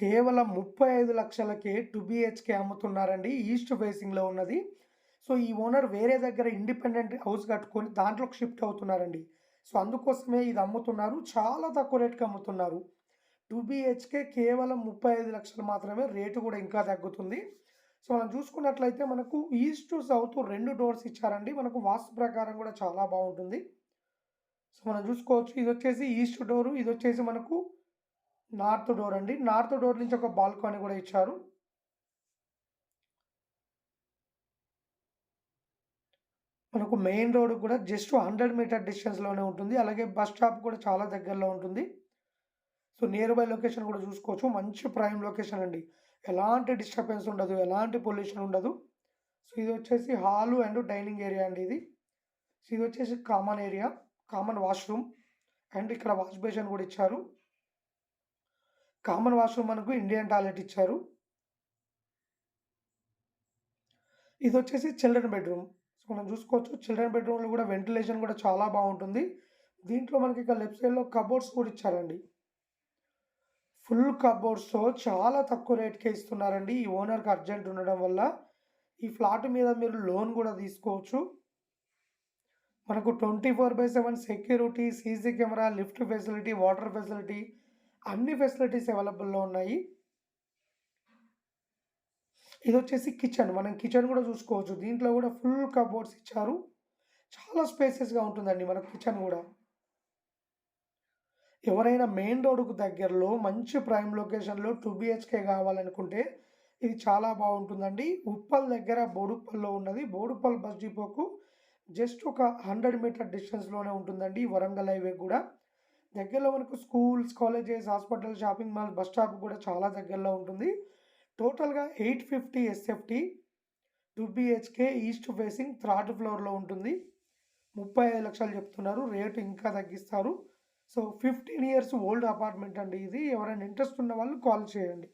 కేవలం ముప్పై ఐదు లక్షలకే టూ బిహెచ్కే అమ్ముతున్నారండి ఈస్ట్ ఫేసింగ్లో ఉన్నది. సో ఈ ఓనర్ వేరే దగ్గర ఇండిపెండెంట్ హౌస్ కట్టుకొని దాంట్లోకి షిఫ్ట్ అవుతున్నారండి. సో అందుకోసమే ఇది అమ్ముతున్నారు చాలా తక్కువ రేట్కి అమ్ముతున్నారు. టూ బిహెచ్కే కేవలం ముప్పై ఐదు లక్షలు మాత్రమే రేటు కూడా ఇంకా తగ్గుతుంది. సో మనం చూసుకున్నట్లయితే మనకు ఈస్ట్ సౌత్ రెండు డోర్స్ ఇచ్చారండి. మనకు వాస్తు ప్రకారం కూడా చాలా బాగుంటుంది. సో మనం చూసుకోవచ్చు ఇది వచ్చేసి ఈస్ట్ డోరు ఇది వచ్చేసి మనకు నార్త్ డోర్ అండి. నార్త్ డోర్ నుంచి ఒక బాల్కనీ కూడా ఇచ్చారు. మనకు మెయిన్ రోడ్ కూడా జస్ట్ హండ్రెడ్ మీటర్ డిస్టెన్స్లోనే ఉంటుంది. అలాగే బస్ స్టాప్ కూడా చాలా దగ్గరలో ఉంటుంది. సో నియర్ బై లొకేషన్ కూడా చూసుకోవచ్చు. మంచి ప్రైమ్ లొకేషన్ అండి. ఎలాంటి డిస్టర్బెన్స్ ఉండదు. ఎలాంటి పొల్యూషన్ ఉండదు. సో ఇది వచ్చేసి హాలు అండ్ డైనింగ్ ఏరియా అండి ఇది. సో ఇది వచ్చేసి common area common washroom and ఇక్కడ వాష్ బేసిన్ కూడా ఇచ్చారు. కామన్ వాష్రూమ్ మనకు ఇండియన్ టాయిలెట్ ఇచ్చారు. ఇది వచ్చేసి చిల్డ్రన్ బెడ్రూమ్. సో మనం చూసుకోవచ్చు చిల్డ్రన్ బెడ్రూమ్లో కూడా వెంటిలేషన్ కూడా చాలా బాగుంటుంది. దీంట్లో మనకి ఇక లెఫ్ట్ సైడ్లో కబోర్డ్స్ కూడా ఇచ్చారండి. ఫుల్ కబోర్డ్స్తో చాలా తక్కువ రేట్కే ఇస్తున్నారండి. ఈ ఓనర్కి అర్జెంట్ ఉండడం వల్ల ఈ ఫ్లాట్ మీద మీరు లోన్ కూడా తీసుకోవచ్చు. మనకు twenty four by seven security CC camera lift facility water facility అన్ని ఫెసిలిటీస్ అవైలబుల్లో ఉన్నాయి. ఇది వచ్చేసి కిచెన్. మనం కిచెన్ కూడా చూసుకోవచ్చు. దీంట్లో కూడా ఫుల్ కబోర్డ్స్ ఇచ్చారు. చాలా స్పేసెస్గా ఉంటుందండి మన కిచెన్ కూడా. ఎవరైనా మెయిన్ రోడ్కు దగ్గరలో మంచి ప్రైమ్ లొకేషన్లో టూ బిహెచ్కే కావాలనుకుంటే ఇది చాలా బాగుంటుందండి. ఉప్పల్ దగ్గర బోడుప్పల్లో ఉన్నది. బోడుప్పల్ బస్ డిపోకు జస్ట్ ఒక హండ్రెడ్ మీటర్ డిస్టెన్స్లోనే ఉంటుందండి. వరంగల్ హైవే కూడా. దగ్గరలో మనకు schools colleges hospital shopping mall bus stop కూడా చాలా దగ్గరలో ఉంటుంది. టోటల్గా eight fifty S F T two B H K east facing third ఫ్లోర్లో ఉంటుంది. ముప్పై ఐదు లక్షలు చెప్తున్నారు. రేటు ఇంకా తగ్గిస్తారు. So fifteen years old apartment అండి ఇది. ఎవరైనా ఇంట్రెస్ట్ ఉన్న వాళ్ళు కాల్ చేయండి.